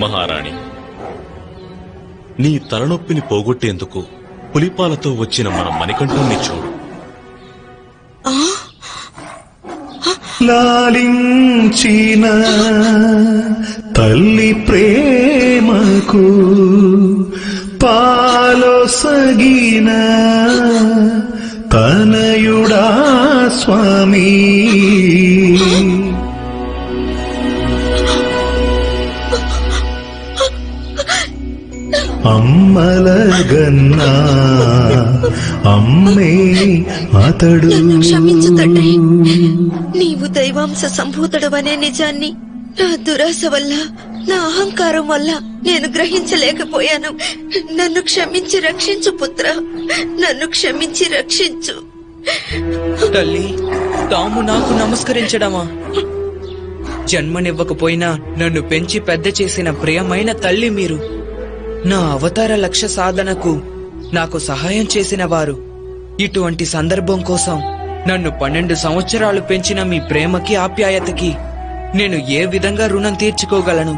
మహారాణి నీ తలనొప్పిని పోగొట్టేందుకు పులిపాలతో వచ్చిన మన మణికంఠుణ్ణి చూడు. లాలించిన తల్లి ప్రేమకు పాలొసగిన తనయుడా స్వామి. అమ్మలగన్నా. అమ్మే అతడు. క్షమించు తండ్రి నీవు దైవాంశ సంభూతుడవనే నిజాన్ని. నా దురాశ వల్ల నా అహంకారం వల్ల నేను గ్రహించలేకపోయాను. నన్ను క్షమించి రక్షించు పుత్ర. నన్ను క్షమించి రక్షించు. తల్లి తాము నాకు నమస్కరించడమా? జన్మనివ్వకపోయినా నన్ను పెంచి పెద్ద చేసిన ప్రియమైన తల్లి మీరు. నా అవతార లక్ష్య సాధనకు నాకు సహాయం చేసిన వారు ఇటువంటి సందర్భం కోసం నన్ను పన్నెండు సంవత్సరాలు పెంచిన మీ ప్రేమకి ఆప్యాయతకి నేను ఏ విధంగా రుణం తీర్చుకోగలను?